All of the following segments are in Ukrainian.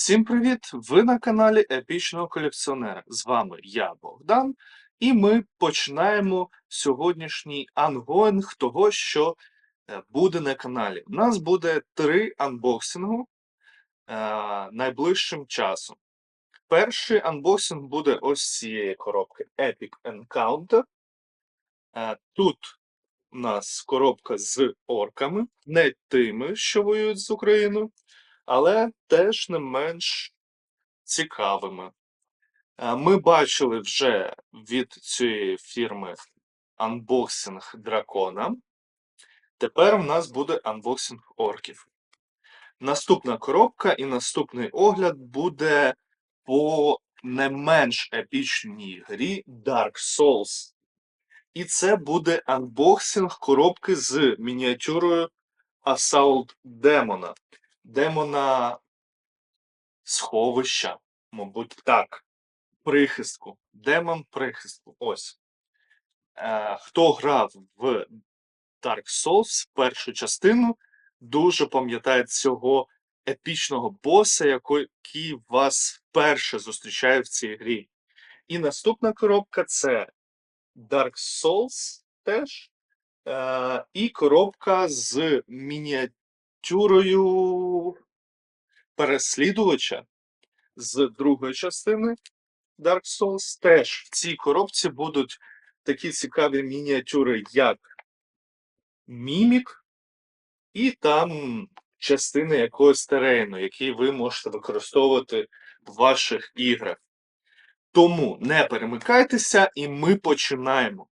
Всім привіт! Ви на каналі Епічного колекціонера. З вами я, Богдан, і ми починаємо сьогоднішній ангоінг того, що е, буде на каналі. У нас буде три анбоксингу е, найближчим часом. Перший анбоксинг буде ось цієї коробки Epic Encounter. Е, Тут у нас коробка з орками, не тими, що воюють з Україною, але теж не менш цікавими. Е, Ми бачили вже від цієї фірми анбоксинг дракона. Тепер в нас буде анбоксинг орків. Наступна коробка і наступний огляд буде по не менш епічній грі Dark Souls. І це буде анбоксинг коробки з мініатюрою Assault Демона. Сховища, мабуть, так. Прихистку. Демон прихистку. Ось. Е, хто грав в Dark Souls першу частину, дуже пам'ятає цього епічного боса, який вас вперше зустрічає в цій грі. І наступна коробка це Dark Souls теж. Е, і коробка з мініатюрою переслідувача з другої частини Dark Souls. Теж в цій коробці будуть такі цікаві мініатюри, як Мімік, і там частини якогось терейну, який ви можете використовувати в ваших іграх. Тому не перемикайтеся, і ми починаємо.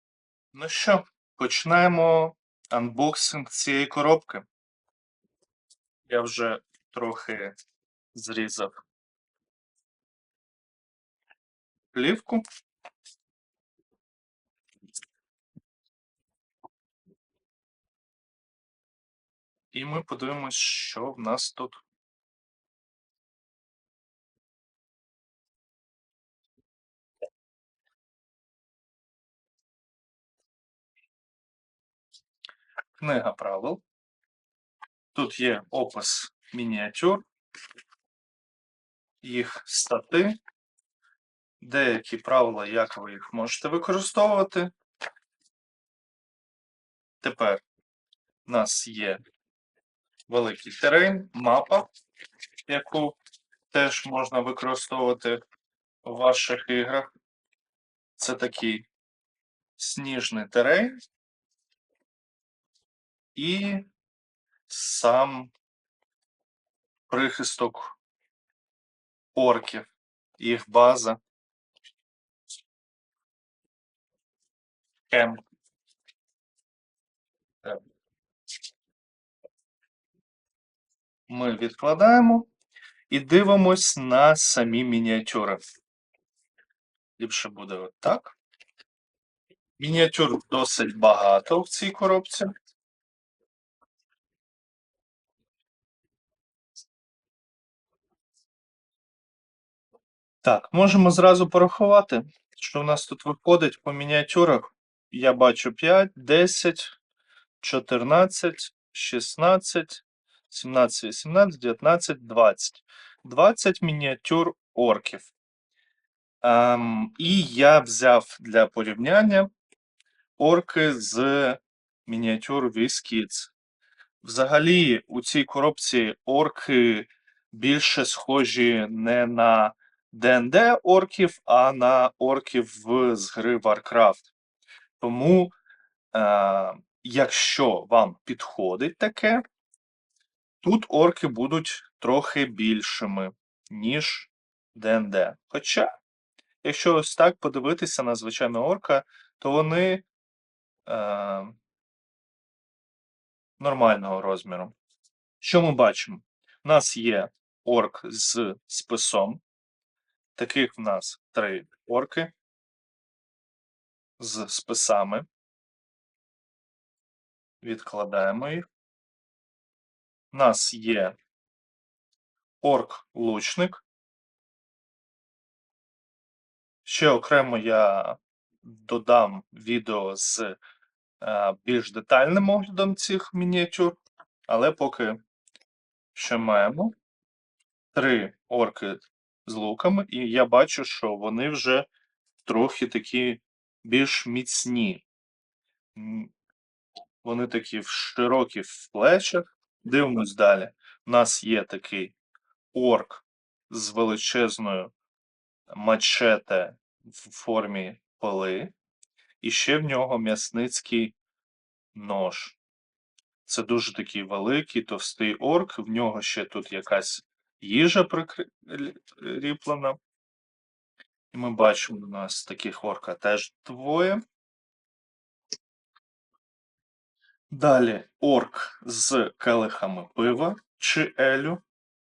Ну що, починаємо анбоксинг цієї коробки. Я вже трохи зрізав плівку. І ми подивимось, що в нас тут. Книга правил. Тут є опис мініатюр, їх стати, деякі правила, як ви їх можете використовувати. Тепер у нас є великий терен, мапа, яку теж можна використовувати в ваших іграх. Це такий сніжний терен і сам прихисток орків, їх база. Кемп. Ми відкладаємо і дивимось на самі мініатюри. Ліпше буде отак. Мініатюр досить багато в цій коробці. Так, можемо зразу порахувати, що в нас тут виходить по мініатюрах. Я бачу 5, 10, 14, 16, 17, 18, 19, 20. 20 мініатюр орків. Ем, і я взяв для порівняння орки з мініатюр Віскіц. Взагалі, у цій коробці орки більше схожі не на ДНД орків, а на орків з гри Warcraft. Тому, е, якщо вам підходить таке, тут орки будуть трохи більшими, ніж ДНД. Хоча, якщо ось так подивитися на звичайного орка, то вони е, нормального розміру. Що ми бачимо? У нас є орк з списом. Таких в нас три орки з списами. Відкладаємо їх. У нас є орк-лучник. Ще окремо я додам відео з е, більш детальним оглядом цих мініатюр, але поки що маємо 3 орки з луками, і я бачу, що вони вже трохи такі більш міцні. Вони такі широкі в плечах. Дивимось далі. У нас є такий орк з величезною мачете в формі пили, і ще в нього м'ясницький нож. Це дуже такий великий, товстий орк. В нього ще тут якась їжа прикріплена. І ми бачимо, у нас таких орка теж двоє. Далі орк з келихами пива чи елю,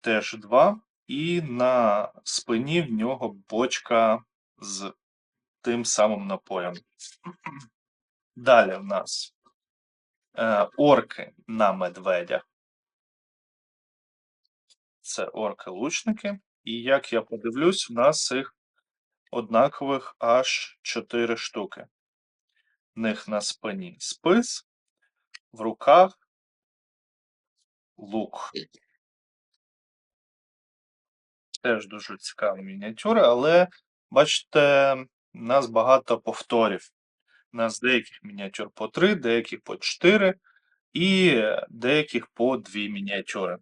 теж два. І на спині в нього бочка з тим самим напоєм. Далі в нас е, орки на медведях. Це орки-лучники. І як я подивлюсь, у нас їх однакових аж 4 штуки. В них на спині спис, в руках лук. Теж дуже цікава мініатюра, але бачите, у нас багато повторів. У нас деяких мініатюр по 3, деяких по 4 і деяких по 2 мініатюри.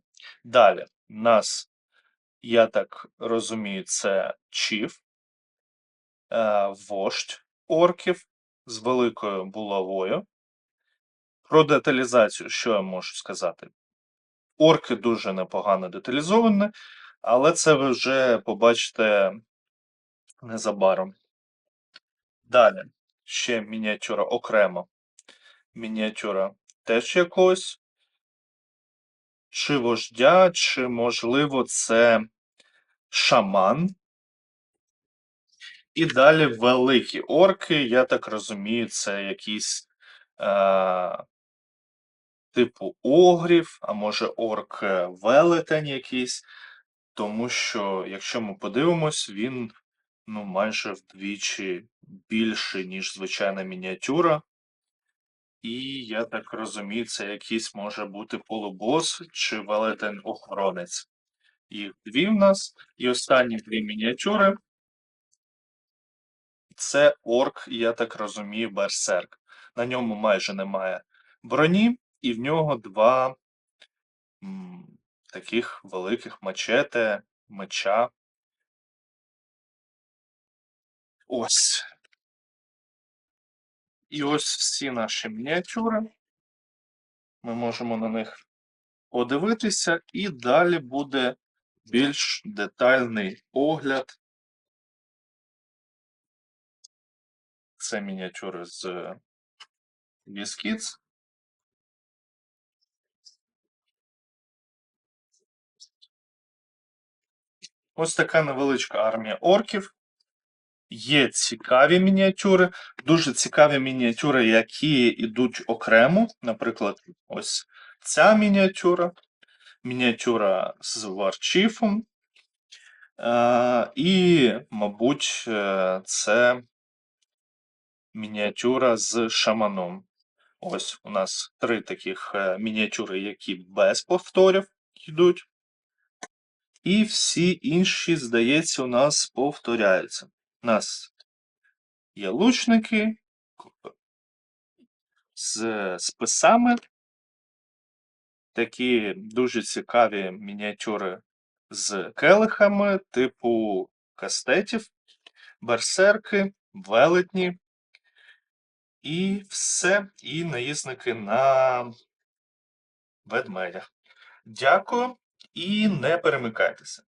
Далі, нас, я так розумію, це чіф, е, вождь орків з великою булавою. Про деталізацію, що я можу сказати? Орки дуже непогано деталізовані, але це ви вже побачите незабаром. Далі, ще мініатюра окремо. Мініатюра теж якогось. Чи вождя, чи, можливо, це шаман. І далі великі орки, я так розумію, це якісь е, типу огрів, а може орк е, велетень якийсь. Тому що, якщо ми подивимось, він ну, майже вдвічі більший, ніж звичайна мініатюра. І я так розумію, це якийсь може бути полубос чи велетень охоронець. Їх дві в нас. І останні дві мініатюри. Це орк, я так розумію, берсерк. На ньому майже немає броні, і в нього два м, таких великих мачете, меча. Ось. І ось всі наші мініатюри. Ми можемо на них подивитися, і далі буде більш детальний огляд. Це мініатюри з Біскіц. Ось така невеличка армія орків. Є цікаві мініатюри, дуже цікаві мініатюри, які йдуть окремо. Наприклад, ось ця мініатюра, мініатюра з варчіфом. Е, і, мабуть, е, це мініатюра з шаманом. Ось у нас три таких е, мініатюри, які без повторів йдуть. І всі інші, здається, у нас повторяються. У нас є лучники з списами. Такі дуже цікаві мініатюри з келихами, типу кастетів, берсерки, велетні. І все, і наїзники на ведмедях. Дякую і не перемикайтеся.